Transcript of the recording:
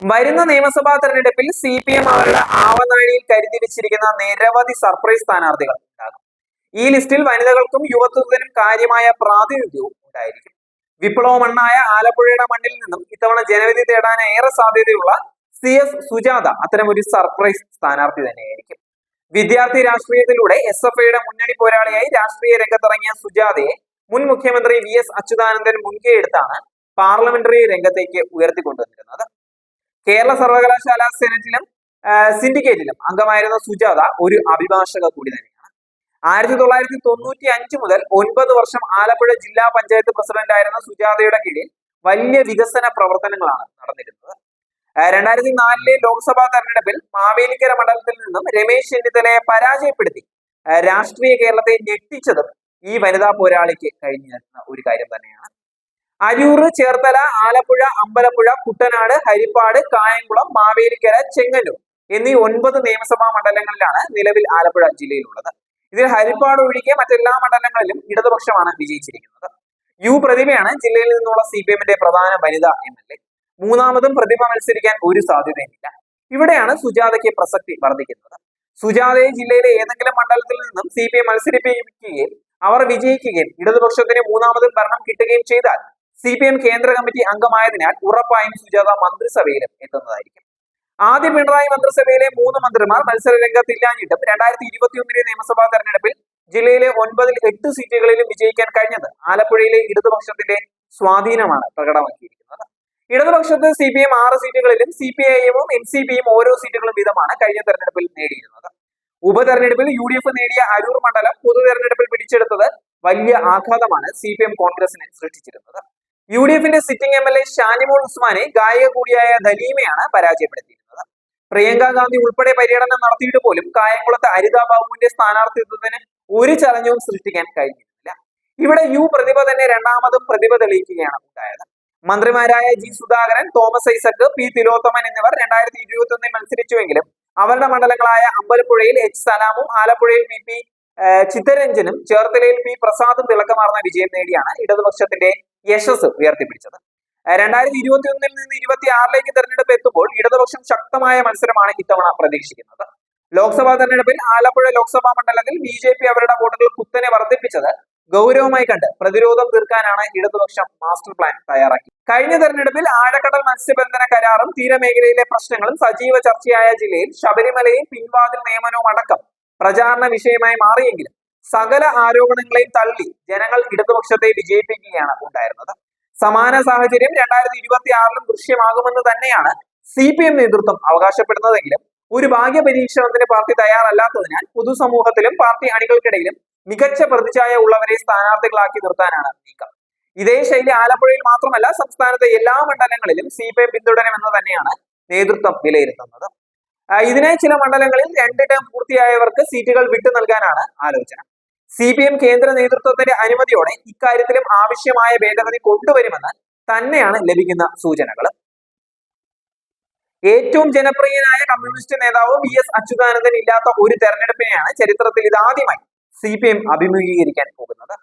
വരുന്ന നിയമസഭാ തെരഞ്ഞെടുപ്പിൽ സി പി എം അവരുടെ ആവനാഴിയിൽ കരുതി വെച്ചിരിക്കുന്ന നിരവധി സർപ്രൈസ് സ്ഥാനാർത്ഥികൾ ഉണ്ടാകും. ഈ ലിസ്റ്റിൽ വനിതകൾക്കും യുവത്വത്തിനും കാര്യമായ പ്രാതിനിധ്യവും ഉണ്ടായിരിക്കും. വിപ്ലവ മണ്ണായ ആലപ്പുഴയുടെ മണ്ണിൽ നിന്നും ഇത്തവണ ജനവിധി തേടാൻ ഏറെ സാധ്യതയുള്ള സി എസ് സുജാത അത്തരമൊരു സർപ്രൈസ് സ്ഥാനാർത്ഥി തന്നെയായിരിക്കും. വിദ്യാർത്ഥി രാഷ്ട്രീയത്തിലൂടെ എസ് എഫ് ഐയുടെ മുന്നണി പോരാളിയായി രാഷ്ട്രീയ രംഗത്തിറങ്ങിയ സുജാതയെ മുൻ മുഖ്യമന്ത്രി വി എസ് അച്യുതാനന്ദൻ മുൻകൈയെടുത്താണ് പാർലമെന്ററി രംഗത്തേക്ക് ഉയർത്തിക്കൊണ്ടുവന്നിരുന്നത്. കേരള സർവകലാശാല സെനറ്റിലും സിൻഡിക്കേറ്റിലും അംഗമായിരുന്ന സുജാത ഒരു അഭിഭാഷക കൂടി തന്നെയാണ്. ആയിരത്തി തൊള്ളായിരത്തി തൊണ്ണൂറ്റി അഞ്ച് മുതൽ ഒൻപത് വർഷം ആലപ്പുഴ ജില്ലാ പഞ്ചായത്ത് പ്രസിഡന്റ് ആയിരുന്ന സുജാതയുടെ കീഴിൽ വലിയ വികസന പ്രവർത്തനങ്ങളാണ് നടന്നിരുന്നത്. രണ്ടായിരത്തി നാലിലെ ലോക്സഭാ തെരഞ്ഞെടുപ്പിൽ മാവേലിക്കര മണ്ഡലത്തിൽ നിന്നും രമേശ് ചെന്നിത്തലയെ പരാജയപ്പെടുത്തി രാഷ്ട്രീയ കേരളത്തെ ഞെട്ടിച്ചതും ഈ വനിതാ പോരാളിക്ക് കഴിഞ്ഞിരുന്ന ഒരു കാര്യം തന്നെയാണ്. അരൂർ ചേർത്തല ആലപ്പുഴ അമ്പലപ്പുഴ കുട്ടനാട് ഹരിപ്പാട് കായംകുളം മാവേലിക്കര ചെങ്ങന്നൂർ എന്നീ ഒൻപത് നിയമസഭാ മണ്ഡലങ്ങളിലാണ് നിലവിൽ ആലപ്പുഴ ജില്ലയിലുള്ളത്. ഇതിൽ ഹരിപ്പാട് ഒഴികെ മറ്റെല്ലാ മണ്ഡലങ്ങളിലും ഇടതുപക്ഷമാണ് വിജയിച്ചിരിക്കുന്നത്. യു പ്രതിഭയാണ് ജില്ലയിൽ നിന്നുള്ള സി പി എമ്മിന്റെ പ്രധാന വനിത എം എൽ എ. മൂന്നാമതും പ്രതിമ മത്സരിക്കാൻ ഒരു സാധ്യതയുമില്ല. ഇവിടെയാണ് സുജാതയ്ക്ക് പ്രസക്തി വർദ്ധിക്കുന്നത്. സുജാതയെ ജില്ലയിലെ ഏതെങ്കിലും മണ്ഡലത്തിൽ നിന്നും സി പി എം മത്സരിപ്പിക്കുകയും അവർ വിജയിക്കുകയും ഇടതുപക്ഷത്തിന് മൂന്നാമതും ഭരണം കിട്ടുകയും ചെയ്താൽ സി പി എം കേന്ദ്ര കമ്മിറ്റി അംഗമായതിനാൽ ഉറപ്പായും സുജാത മന്ത്രിസഭയിലും എത്തുന്നതായിരിക്കും. ആദ്യ പിണറായി മന്ത്രിസഭയിലെ മൂന്ന് മന്ത്രിമാർ മത്സര രംഗത്തില്ലാഞ്ഞിട്ടും രണ്ടായിരത്തി ഇരുപത്തിയൊന്നിലെ നിയമസഭാ തെരഞ്ഞെടുപ്പിൽ ജില്ലയിലെ ഒൻപതിൽ എട്ട് സീറ്റുകളിലും വിജയിക്കാൻ കഴിഞ്ഞത് ആലപ്പുഴയിലെ ഇടതുപക്ഷത്തിന്റെ സ്വാധീനമാണ് പ്രകടമാക്കിയിരിക്കുന്നത്. ഇടതുപക്ഷത്ത് സി പി എം ആറ് സീറ്റുകളിലും സി പി ഐ എമ്മും എൻ സി പിയും ഓരോ സീറ്റുകളും വീതമാണ് കഴിഞ്ഞ തെരഞ്ഞെടുപ്പിൽ നേടിയിരുന്നത്. ഉപതെരഞ്ഞെടുപ്പിൽ യു ഡി എഫ് നേടിയ അരൂർ മണ്ഡലം പൊതു തെരഞ്ഞെടുപ്പിൽ പിടിച്ചെടുത്തത് വലിയ ആഘാതമാണ് സി പി എം കോൺഗ്രസിനെ സൃഷ്ടിച്ചിരുന്നത്. യു ഡി എഫിന്റെ sitting M L A Shanimol ഉസ്മാനെ ഗായിക കൂടിയായ ദലീമയാണ് പരാജയപ്പെടുത്തിയിരുന്നത്. പ്രിയങ്ക ഗാന്ധി ഉൾപ്പെടെ പര്യടനം നടത്തിയിട്ട് പോലും കായംകുളത്ത് അരിത ബാബുവിന്റെ സ്ഥാനാർത്ഥിത്വത്തിന് ഒരു ചലനവും സൃഷ്ടിക്കാൻ കഴിഞ്ഞിരുന്നില്ല. ഇവിടെ യു പ്രതിഭ തന്നെ രണ്ടാമതും പ്രതിഭ തെളിയിക്കുകയാണ് ഉണ്ടായത്. മന്ത്രിമാരായ ജി സുധാകരൻ തോമസ് ഐസക് പി തിലോത്തമൻ എന്നിവർ രണ്ടായിരത്തി ഇരുപത്തി ഒന്നിൽ മത്സരിച്ചുവെങ്കിലും അവരുടെ മണ്ഡലങ്ങളായ അമ്പലപ്പുഴയിൽ എച്ച് സലാമും ആലപ്പുഴയിൽ പി പി ചിത്തരഞ്ജനും ചേർത്തലയിൽ പി പ്രസാദും തിളക്കമാർന്ന വിജയം നേടിയാണ് ഇടതുപക്ഷത്തിന്റെ യശസ് ഉയർത്തിപ്പിടിച്ചത്. രണ്ടായിരത്തി ഇരുപത്തി ഒന്നിൽ നിന്ന് ഇരുപത്തി ആറിലേക്ക് തെരഞ്ഞെടുപ്പ് എത്തുമ്പോൾ ഇടതുപക്ഷം ശക്തമായ മത്സരമാണ് ഇത്തവണ പ്രതീക്ഷിക്കുന്നത്. ലോക്സഭാ തെരഞ്ഞെടുപ്പിൽ ആലപ്പുഴ ലോക്സഭാ മണ്ഡലത്തിൽ ബി ജെ പി അവരുടെ വോട്ടുകൾ കുത്തനെ വർദ്ധിപ്പിച്ചത് ഗൗരവമായി കണ്ട് പ്രതിരോധം തീർക്കാനാണ് ഇടതുപക്ഷം മാസ്റ്റർ പ്ലാൻ തയ്യാറാക്കി. കഴിഞ്ഞ തെരഞ്ഞെടുപ്പിൽ ആഴക്കടൽ മത്സ്യബന്ധന കരാറും തീരമേഖലയിലെ പ്രശ്നങ്ങളും സജീവ ചർച്ചയായ ജില്ലയിൽ ശബരിമലയും പിൻവാതിൽ നിയമനവും അടക്കം പ്രചാരണ വിഷയമായി മാറിയെങ്കിലും സകല ആരോപണങ്ങളെയും തള്ളി ജനങ്ങൾ ഇടതുപക്ഷത്തെ വിജയിപ്പിക്കുകയാണ് ഉണ്ടായിരുന്നത്. സമാന സാഹചര്യം രണ്ടായിരത്തി ഇരുപത്തി ആറിലും ദൃശ്യമാകുമെന്ന് തന്നെയാണ് സി പി എം നേതൃത്വം അവകാശപ്പെടുന്നതെങ്കിലും ഒരു ഭാഗ്യ പരീക്ഷണത്തിന് പാർട്ടി തയ്യാറല്ലാത്തതിനാൽ പൊതുസമൂഹത്തിലും പാർട്ടി അണികൾക്കിടയിലും മികച്ച പ്രതിച്ഛായ ഉള്ളവരെ സ്ഥാനാർത്ഥികളാക്കി നിർത്താനാണ് നീക്കം. ഇതേ ശൈലി ആലപ്പുഴയിൽ മാത്രമല്ല സംസ്ഥാനത്തെ എല്ലാ മണ്ഡലങ്ങളിലും സി പി എം പിന്തുടരുമെന്ന് തന്നെയാണ് നേതൃത്വം വിലയിരുത്തുന്നത്. ആ, ഇതിനായി ചില മണ്ഡലങ്ങളിൽ രണ്ട് ടേം പൂർത്തിയായവർക്ക് സീറ്റുകൾ വിട്ടു നൽകാനാണ് ആലോചന. സി പി എം കേന്ദ്ര നേതൃത്വത്തിന്റെ അനുമതിയോടെ ഇക്കാര്യത്തിലും ആവശ്യമായ ഭേദഗതി കൊണ്ടുവരുമെന്ന് തന്നെയാണ് ലഭിക്കുന്ന സൂചനകൾ. ഏറ്റവും ജനപ്രിയനായ കമ്മ്യൂണിസ്റ്റ് നേതാവ് വി എസ് അച്യുതാനന്ദൻ ഇല്ലാത്ത ഒരു തെരഞ്ഞെടുപ്പിനെയാണ് ചരിത്രത്തിൽ ഇതാദ്യമായി സി പി എം അഭിമുഖീകരിക്കാൻ പോകുന്നത്.